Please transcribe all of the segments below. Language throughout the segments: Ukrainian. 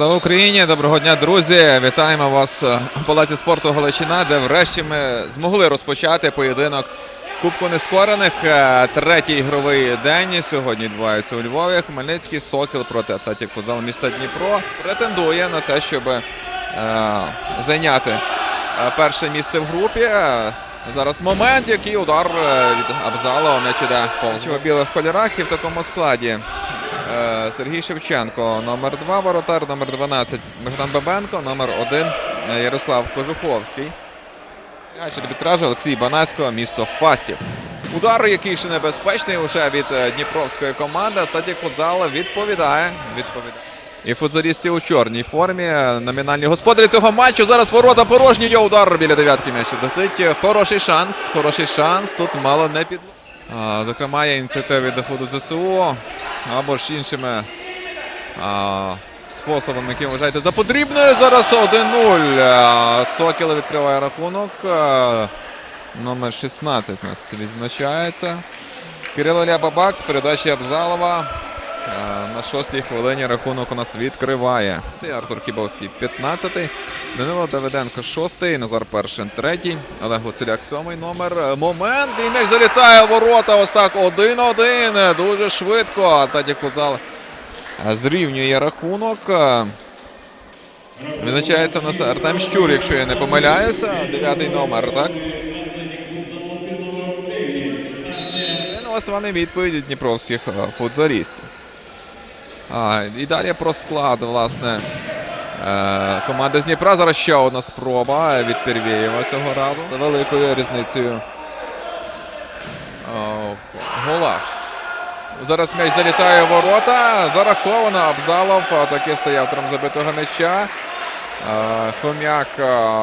Слава Україні! Доброго дня, друзі! Вітаємо вас е, у Палаці спорту Галичина, де врешті ми змогли розпочати поєдинок Кубку Нескорених. Е, Третій ігровий день сьогодні відбувається у Львові. Хмельницький Сокіл проти Атлетік футзал міста Дніпро претендує на те, щоб е, зайняти перше місце в групі. Зараз момент, який удар від Абзалова м'яч іде у білих кольорах і в такому складі. Е, Сергій Шевченко, номер 2 воротар, номер 12 Богдан Бабенко, номер 1 е, Ярослав Кожуховський. М'яч арбітражу Олексій Банасько, місто Фастів. Удар, який ще небезпечний уже від е, дніпровської команди. Таті Футзала відповідає. відповідає. І футзалісти у чорній формі. Номінальні господарі цього матчу. Зараз ворота порожні. Є удар біля дев'ятки м'яча. Дотить. Хороший шанс. Хороший шанс. Тут мало не під. Зокрема, є ініціативи доходу ЗСУ або ж іншими способами, які вважаєте за потрібне. Зараз 1-0. А, Сокіл відкриває рахунок. Номер 16 у нас відзначається. Кирило Лябабак з передачі Абзалова. А, На шостій хвилині рахунок у нас відкриває. Артур Кібовський 15-й. Данило Давиденко 6-й. Назар Першин 3-й. Олег Гуцуляк 7-й номер. Е, Момент. І м'яч залітає у ворота. Ось так 1-1. Дуже швидко. Таді Кузал зрівнює рахунок. Е, Визначається у нас Артем Щур, якщо я не помиляюся. Дев'ятий номер, так? Ну, ось вам і відповідь дніпровських е, футзалістів. А, і далі про склад, власне. Е, команди з Дніпра. Зараз ще одна спроба від Первєєва цього разу. З великою різницею. Голах. Зараз м'яч залітає в ворота. Зараховано. Абзалов таки стояв тром забитого м'яча. Е, Хом'як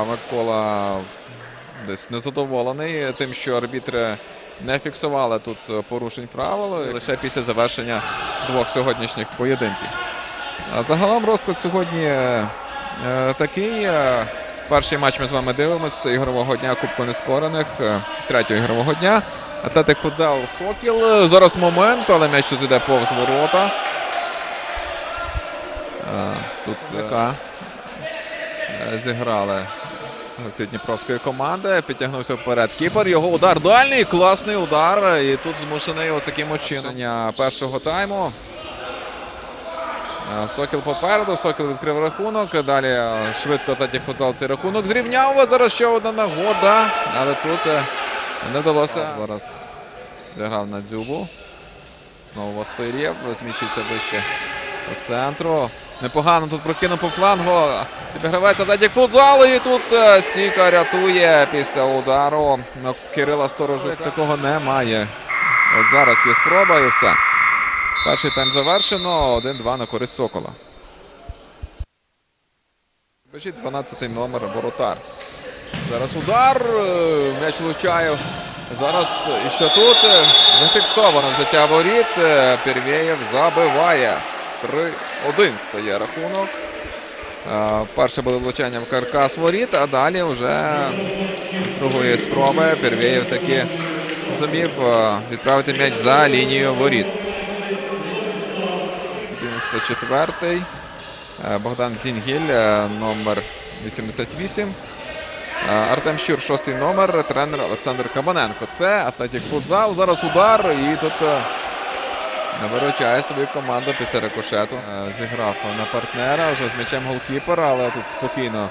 Микола десь незадоволений тим, що арбітри не фіксували тут е, порушень правил лише після завершення двох сьогоднішніх поєдинків. Загалом розклад сьогодні е, е, такий. Е, Перший матч ми з вами дивимося ігрового дня Кубку Нескорених, е, третього ігрового дня. Атлетик футзал Сокіл. Е, Зараз момент, але м'яч тут іде повз ворота. Е, Тут яка е, зіграли ці Дніпровської команди. Підтягнувся вперед Кіпер. Його удар дальній. Класний удар. І тут змушений отаким от чином першого тайму. Е, Сокіл попереду, Сокіл відкрив рахунок. Далі е, швидко Таті футзал цей рахунок зрівняв. Зараз ще одна нагода. Але тут е, не вдалося. Зараз зіграв на дзюбу. Знову Васильєв. Зміщується вище по центру. Непогано тут прокинув по флангу. Зібігравається Таті футзал. І тут е, стійка рятує після удару. Ну, Кирила Сторожук такого немає. От зараз є спроба і все. Перший тайм завершено. 1-2 на користь Сокола. Бачить 12-й номер воротар. Зараз удар. е, М'яч влучає. Зараз і що тут е, зафіксовано взяття воріт. Первєєв забиває. 3-1 стає рахунок. Е, Перше було влучання в каркас воріт, а далі вже з другої спроби Первєєв таки зумів е, відправити м'яч за лінію воріт. 94-й. Е, Богдан Зінгіль, номер 88. Е, Артем Щур, шостий номер, тренер Олександр Кабаненко. Це Атлетік Футзал. Зараз удар і тут виручає свою команду після рикошету. Е, Зіграв на партнера вже з м'ячем голкіпера, але тут спокійно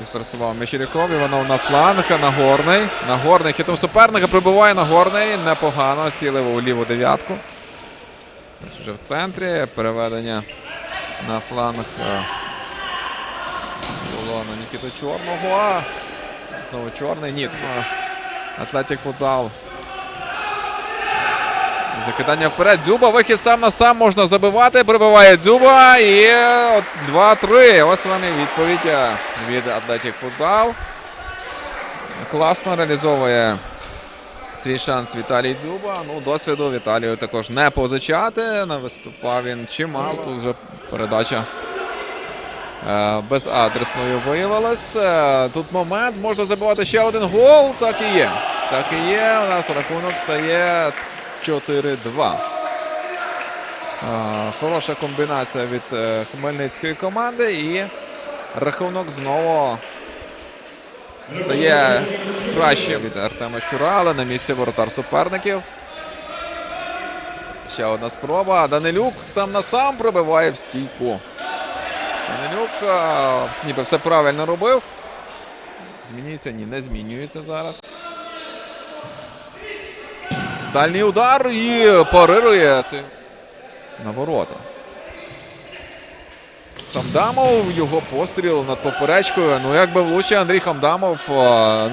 відпресував Мещеряков. Іванов на фланг, Нагорний. Нагорний хитом суперника прибуває Нагорний. Непогано цілив у ліву дев'ятку. Вже в центрі переведення на фланг е, було на Нікіту Чорного. Знову чорний. Ні. е, Атлетік футзал. Закидання вперед. Дзюба. Вихід сам на сам можна забивати. Прибиває Дзюба. І 2-3. Ось вам і відповідь е, від Атлетік футзал. Класно реалізовує свій шанс Віталій Дзюба. Ну, досвіду Віталію також не позичати. Не виступав він чимало. Тут вже передача е, безадресною виявилась. Е, Тут момент можна забивати ще один гол. Так і є. Так і є. У нас рахунок стає 4-2. Е, Хороша комбінація від е, хмельницької команди і рахунок знову стає краще від Артема Щура, але на місці воротар суперників. Ще одна спроба. Данилюк сам на сам пробиває в стійку. Данилюк е, ніби все правильно робив. Змінюється? Ні, не змінюється зараз. Дальній удар і парирує на ворота. Хамдамов, його постріл над поперечкою. Ну, якби влучив Андрій Хамдамов,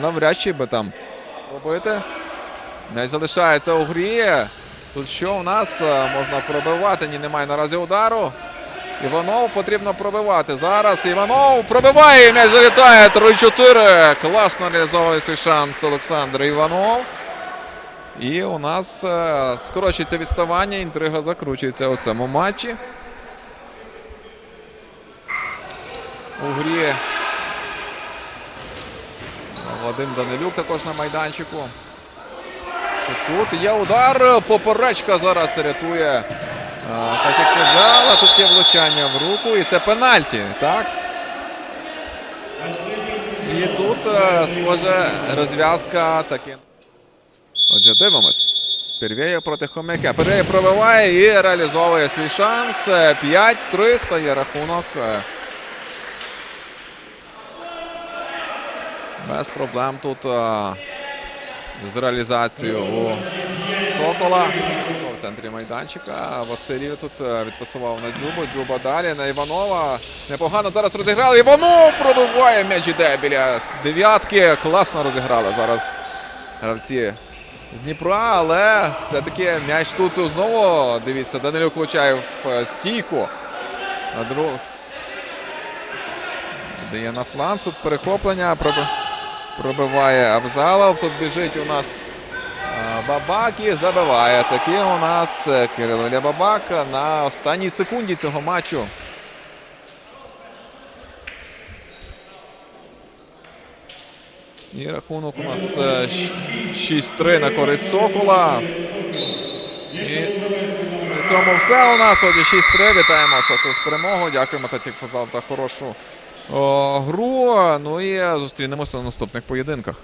навряд чи би там робити. М'яч залишається у грі. Тут що у нас можна пробивати? Ні, немає наразі удару. Іванов потрібно пробивати. Зараз Іванов пробиває. М'яч залітає. 3-4. Класно реалізовує свій шанс Олександр Іванов. І у нас е, скорочується відставання. Інтрига закручується у цьому матчі. У грі Вадим Данилюк також на майданчику. Тут є удар. Поперечка зараз рятує. е, Так як казала, тут є влучання в руку. І це пенальті, так? І тут, е, схоже, розв'язка таки. Отже, дивимось. Первєєв проти Хомяка. Первєєв пробиває і реалізовує свій шанс. Е, 5-3 стає рахунок. Е, Без проблем тут е, з реалізацією у Сокола. В центрі майданчика. Василів тут е, відпасував на Дзюбу. Дзюба далі на Іванова. Непогано зараз розіграли. Іванов пробиває м'яч іде біля дев'ятки. Класно розіграли зараз гравці з Дніпра, але все-таки м'яч тут знову. Дивіться, Данилюк влучає в е, стійку. На друг... Дає на фланг. Тут перехоплення. Пробиває Абзалов. Тут біжить у нас Бабак і забиває. Такий у нас е, Кирило Бабак на останній секунді цього матчу. І рахунок у нас е, 6-3 на користь Сокола. І на цьому все у нас. Отже, 6-3. Вітаємо Сокол з перемогою. Дякуємо Татік Фазал за хорошу о, гру. Ну і зустрінемося на наступних поєдинках.